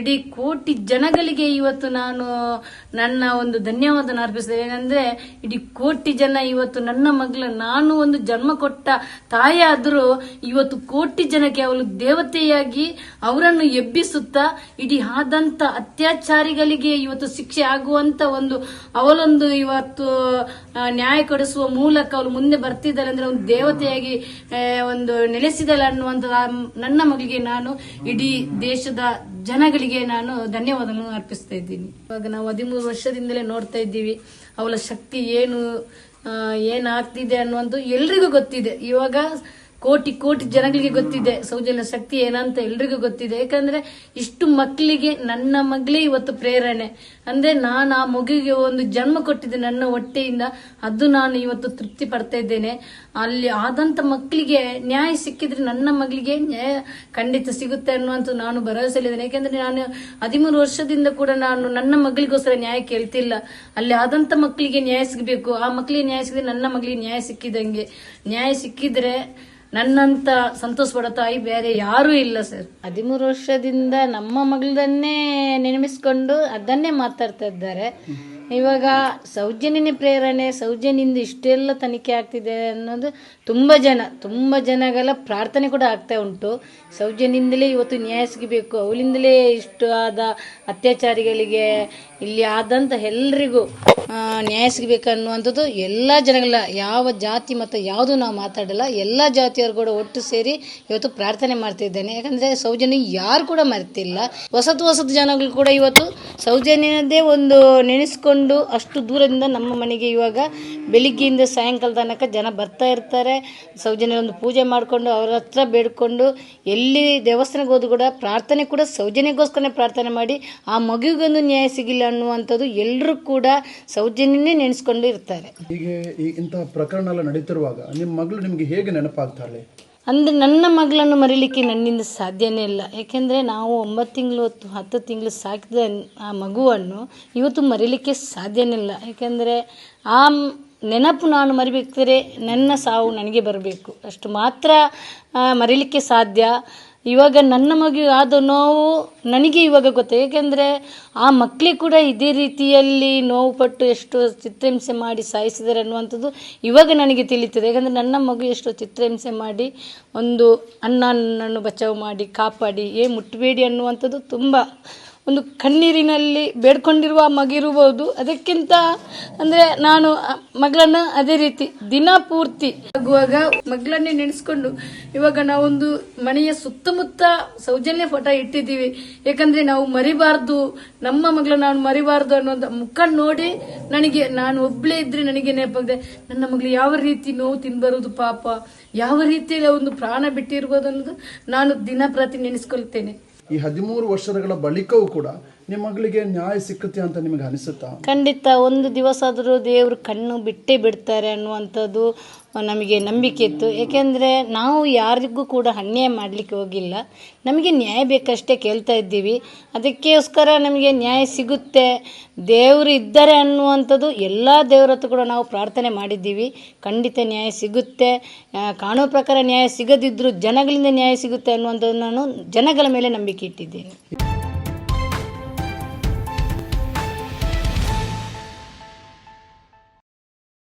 ಇಡೀ ಕೋಟಿ ಜನಗಳಿಗೆ ಇವತ್ತು ನಾನು ನನ್ನ ಒಂದು ಧನ್ಯವಾದನ ಅರ್ಪಿಸ್ತೇನೆ. ಏನಂದ್ರೆ, ಇಡೀ ಕೋಟಿ ಜನ ಇವತ್ತು ನನ್ನ ಮಗಳ, ನಾನು ಒಂದು ಜನ್ಮ ಕೊಟ್ಟ ತಾಯಿ ಆದರೂ ಇವತ್ತು ಕೋಟಿ ಜನಕ್ಕೆ ಅವಳು ದೇವತೆಯಾಗಿ ಅವರನ್ನು ಎಬ್ಬಿಸುತ್ತಾ, ಇಡೀ ಆದಂತ ಅತ್ಯಾಚಾರಿಗಳಿಗೆ ಇವತ್ತು ಶಿಕ್ಷೆ ಆಗುವಂತ ಒಂದು ಅವಳೊಂದು ಇವತ್ತು ನ್ಯಾಯ ಕೊಡಿಸುವ ಮೂಲಕ ಅವಳು ಮುಂದೆ ಬರ್ತಿದ್ದಾಳೆ ಅಂದ್ರೆ ಒಂದು ದೇವತೆಯಾಗಿ ಒಂದು ನೆಲೆಸಿದಳೆ ಅನ್ನುವಂತ ನನ್ನ ಮಗಳಿಗೆ ನಾನು ಇಡೀ ದೇಶದ ಜನಗಳಿಗೆ ನಾನು ಧನ್ಯವಾದಗಳನ್ನು ಅರ್ಪಿಸ್ತಾ ಇದ್ದೀನಿ. ಇವಾಗ ನಾವು ಹದಿಮೂರು ವರ್ಷದಿಂದಲೇ ನೋಡ್ತಾ ಇದ್ದೀವಿ, ಅವಳ ಶಕ್ತಿ ಏನು ಏನಾಗ್ತಿದೆ ಅನ್ನೋದು ಎಲ್ರಿಗೂ ಗೊತ್ತಿದೆ. ಇವಾಗ ಕೋಟಿ ಕೋಟಿ ಜನಗಳಿಗೆ ಗೊತ್ತಿದೆ, ಸೌಜನ್ಯ ಶಕ್ತಿ ಏನಂತ ಎಲ್ರಿಗೂ ಗೊತ್ತಿದೆ. ಯಾಕಂದ್ರೆ ಇಷ್ಟು ಮಕ್ಕಳಿಗೆ ನನ್ನ ಮಗಳೇ ಇವತ್ತು ಪ್ರೇರಣೆ. ಅಂದ್ರೆ ನಾನು ಆ ಮಗುವಿಗೆ ಒಂದು ಜನ್ಮ ಕೊಟ್ಟಿದ್ದೆ ನನ್ನ ಹೊಟ್ಟೆಯಿಂದ, ಅದು ನಾನು ಇವತ್ತು ತೃಪ್ತಿ ಪಡ್ತಾ ಇದ್ದೇನೆ. ಅಲ್ಲಿ ಆದಂತ ಮಕ್ಕಳಿಗೆ ನ್ಯಾಯ ಸಿಕ್ಕಿದ್ರೆ ನನ್ನ ಮಗಳಿಗೆ ನ್ಯಾಯ ಖಂಡಿತ ಸಿಗುತ್ತೆ ಅನ್ನುವಂತ ನಾನು ಭರವಸೆಯಲ್ಲಿದ್ದೇನೆ ಯಾಕಂದ್ರೆ ನಾನು ಹದಿಮೂರು ವರ್ಷದಿಂದ ಕೂಡ ನಾನು ನನ್ನ ಮಗಳಿಗೋಸ್ಕರ ನ್ಯಾಯ ಕೇಳ್ತಿಲ್ಲ. ಅಲ್ಲಿ ಆದಂತ ಮಕ್ಕಳಿಗೆ ನ್ಯಾಯ ಸಿಗಬೇಕು. ಆ ಮಕ್ಕಳಿಗೆ ನ್ಯಾಯ ಸಿಗದೆ ನನ್ನ ಮಗಳಿಗೆ ನ್ಯಾಯ ಸಿಕ್ಕಿದಂಗೆ. ನ್ಯಾಯ ಸಿಕ್ಕಿದ್ರೆ ನನ್ನಂತ ಸಂತೋಷ ತಾಯಿ ಬೇರೆ ಯಾರೂ ಇಲ್ಲ, ಸರ್. ಹದಿಮೂರು ವರ್ಷದಿಂದ ನಮ್ಮ ಮಗಳನ್ನೇ ನೆನಪಿಸ್ಕೊಂಡು ಅದನ್ನೇ ಮಾತಾಡ್ತಾ ಇದ್ದಾರೆ. ಇವಾಗ ಸೌಜನ್ಯನೇ ಪ್ರೇರಣೆ ಸೌಜನ್ಯಿಂದ ಇಷ್ಟೆಲ್ಲ ತನಿಖೆ ಆಗ್ತಿದೆ ಅನ್ನೋದು ತುಂಬ ಜನ, ತುಂಬ ಜನಗಳ ಪ್ರಾರ್ಥನೆ ಕೂಡ ಆಗ್ತಾ ಉಂಟು. ಸೌಜನ್ಯದಿಂದಲೇ ಇವತ್ತು ನ್ಯಾಯ ಸಿಗಬೇಕು ಅವಳಿಂದಲೇ ಇಷ್ಟು ಆದ ಅತ್ಯಾಚಾರಿಗಳಿಗೆ ಇಲ್ಲಿ ಆದಂಥ ಎಲ್ರಿಗೂ. ನ್ಯಾಯ ಸಿಗಬೇಕನ್ನುವಂಥದ್ದು ಎಲ್ಲ ಜನಗಳ, ಯಾವ ಜಾತಿ ಮತ್ತು ಯಾವುದು ನಾವು ಮಾತಾಡಲ್ಲ, ಎಲ್ಲ ಜಾತಿಯವರು ಕೂಡ ಒಟ್ಟು ಸೇರಿ ಇವತ್ತು ಪ್ರಾರ್ಥನೆ ಮಾಡ್ತಿದ್ದೇನೆ ಯಾಕಂದರೆ ಸೌಜನ್ಯ ಯಾರು ಕೂಡ ಮರೆತಿಲ್ಲ. ಹೊಸತು ಹೊಸತು ಜನಗಳು ಕೂಡ ಇವತ್ತು ಸೌಜನ್ಯದೇ ಒಂದು ನೆನೆಸ್ಕೊಂಡು ಅಷ್ಟು ದೂರದಿಂದ ನಮ್ಮ ಮನೆಗೆ ಇವಾಗ ಬೆಳಿಗ್ಗೆಯಿಂದ ಸಾಯಂಕಾಲ ತನಕ ಜನ ಬರ್ತಾ ಇರ್ತಾರೆ. ಸೌಜನ್ಯ ಒಂದು ಪೂಜೆ ಮಾಡಿಕೊಂಡು ಅವರ ಹತ್ರ ಬೇಡ್ಕೊಂಡು ಎಲ್ಲಿ ದೇವಸ್ಥಾನಕ್ಕೆ ಹೋದ್ರು ಕೂಡ ಪ್ರಾರ್ಥನೆ ಕೂಡ ಸೌಜನ್ಯಗೋಸ್ಕರನೇ ಪ್ರಾರ್ಥನೆ ಮಾಡಿ ಆ ಮಗುವಿಗೊಂದು ನ್ಯಾಯ ಸಿಗಿಲ್ಲ ಅನ್ನುವಂಥದ್ದು ಎಲ್ಲರೂ ಕೂಡ ಸೌಜನ್ಯನೇ ನೆನೆಸ್ಕೊಂಡು ಇರ್ತಾರೆ. ಹೀಗೆ ಈ ಇಂತಹ ಪ್ರಕರಣ ಎಲ್ಲ ನಡೀತಿರುವಾಗ ನಿಮ್ಮ ಮಗಳು ನಿಮಗೆ ಹೇಗೆ ನೆನಪಾಗ್ತಾಳೆ? ಅಂದರೆ ನನ್ನ ಮಗಳನ್ನು ಮರೀಲಿಕ್ಕೆ ನನ್ನಿಂದ ಸಾಧ್ಯನೇ ಇಲ್ಲ. ಯಾಕೆಂದ್ರೆ ನಾವು ಒಂಬತ್ತು ತಿಂಗಳು ಹೊತ್ತು ಹತ್ತು ತಿಂಗಳು ಸಾಕಿದ ಆ ಮಗುವನ್ನು ಇವತ್ತು ಮರೀಲಿಕ್ಕೆ ಸಾಧ್ಯನೇ ಇಲ್ಲ. ಯಾಕೆಂದ್ರೆ ಆ ಮ್- ನೆನಪು ನಾನು ಮರಿಬೇಕಾದ್ರೆ ನನ್ನ ಸಾವು ನನಗೆ ಬರಬೇಕು. ಅಷ್ಟು ಮಾತ್ರ ಆ, ಮರೀಲಿಕ್ಕೆ ಸಾಧ್ಯ. ಇವಾಗ ನನ್ನ ಮಗು ಆದ ನೋವು ನನಗೆ ಇವಾಗ ಗೊತ್ತು. ಏಕೆಂದರೆ ಆ ಮಕ್ಕಳಿಗೆ ಕೂಡ ಇದೇ ರೀತಿಯಲ್ಲಿ ನೋವು ಪಟ್ಟು ಎಷ್ಟು ಚಿತ್ರಹಿಂಸೆ ಮಾಡಿ ಸಾಯಿಸಿದ್ದಾರೆ ಅನ್ನುವಂಥದ್ದು ಇವಾಗ ನನಗೆ ತಿಳಿತದೆ ಏಕೆಂದರೆ ನನ್ನ ಮಗು ಎಷ್ಟು ಚಿತ್ರಹಿಂಸೆ ಮಾಡಿ ಒಂದು ಅಣ್ಣನನ್ನು ಬಚಾವು ಮಾಡಿ ಕಾಪಾಡಿ, ಏ ಮುಟ್ಟಬೇಡಿ ಅನ್ನುವಂಥದ್ದು ತುಂಬ ಒಂದು ಕಣ್ಣೀರಿನಲ್ಲಿ ಬೇಡ್ಕೊಂಡಿರುವ ಮಗಿರಬಹುದು ಅದಕ್ಕಿಂತ ಅಂದರೆ ನಾನು ಮಗಳನ್ನ ಮಗಳನ್ನು ಅದೇ ರೀತಿ ದಿನ ಪೂರ್ತಿ ಆಗುವಾಗ ಮಗಳನ್ನೇ ನೆನೆಸ್ಕೊಂಡು ಇವಾಗ ನಾವೊಂದು ಮನೆಯ ಸುತ್ತಮುತ್ತ ಸೌಜನ್ಯ ಫೋಟೋ ಇಟ್ಟಿದ್ದೀವಿ. ಯಾಕಂದ್ರೆ ನಾವು ಮರಿಬಾರ್ದು, ನಮ್ಮ ಮಗಳ ನಾನು ಮರಿಬಾರ್ದು ಅನ್ನೋದು ಮುಖ ನೋಡಿ ನನಗೆ, ನಾನು ಒಬ್ಳೇ ಇದ್ರೆ ನನಗೆ ನೆನಪಾಗಿದೆ ನನ್ನ ಮಗಳು ಯಾವ ರೀತಿ ನೋವು ತಿನ್ಬರುದು ಪಾಪ, ಯಾವ ರೀತಿಯಲ್ಲಿ ಒಂದು ಪ್ರಾಣ ಬಿಟ್ಟಿರ್ಬೋದು ಅನ್ನೋದು ನಾನು ದಿನ ಪ್ರತಿ ನೆನೆಸ್ಕೊಳ್ತೇನೆ. ಈ ಹದಿಮೂರು ವರ್ಷಗಳ ಬಳಿಕವೂ ಕೂಡ ನಿಮ್ಮ ಮಗಳಿಗೆ ನ್ಯಾಯ ಸಿಕ್ಕುತ್ತೆ ಅಂತ ನಿಮಗೆ ಅನಿಸುತ್ತಾ? ಖಂಡಿತ. ಒಂದು ದಿವಸ ಆದರೂ ದೇವರು ಕಣ್ಣು ಬಿಟ್ಟೇ ಬಿಡ್ತಾರೆ ಅನ್ನುವಂಥದ್ದು ನಮಗೆ ನಂಬಿಕೆ ಇತ್ತು. ಏಕೆಂದರೆ ನಾವು ಯಾರಿಗೂ ಕೂಡ ಅನ್ಯಾಯ ಮಾಡಲಿಕ್ಕೆ ಹೋಗಿಲ್ಲ. ನಮಗೆ ನ್ಯಾಯ ಬೇಕಷ್ಟೇ ಕೇಳ್ತಾ ಇದ್ದೀವಿ. ಅದಕ್ಕೋಸ್ಕರ ನಮಗೆ ನ್ಯಾಯ ಸಿಗುತ್ತೆ. ದೇವರು ಇದ್ದಾರೆ ಅನ್ನುವಂಥದ್ದು ಎಲ್ಲ ದೇವರ ಹತ್ರ ಕೂಡ ನಾವು ಪ್ರಾರ್ಥನೆ ಮಾಡಿದ್ದೀವಿ. ಖಂಡಿತ ನ್ಯಾಯ ಸಿಗುತ್ತೆ. ಕಾಣೋ ಪ್ರಕಾರ ನ್ಯಾಯ ಸಿಗದಿದ್ದರೂ ಜನಗಳಿಂದ ನ್ಯಾಯ ಸಿಗುತ್ತೆ ಅನ್ನುವಂಥದ್ದು ನಾನು ಜನಗಳ ಮೇಲೆ ನಂಬಿಕೆ ಇಟ್ಟಿದ್ದೇನೆ.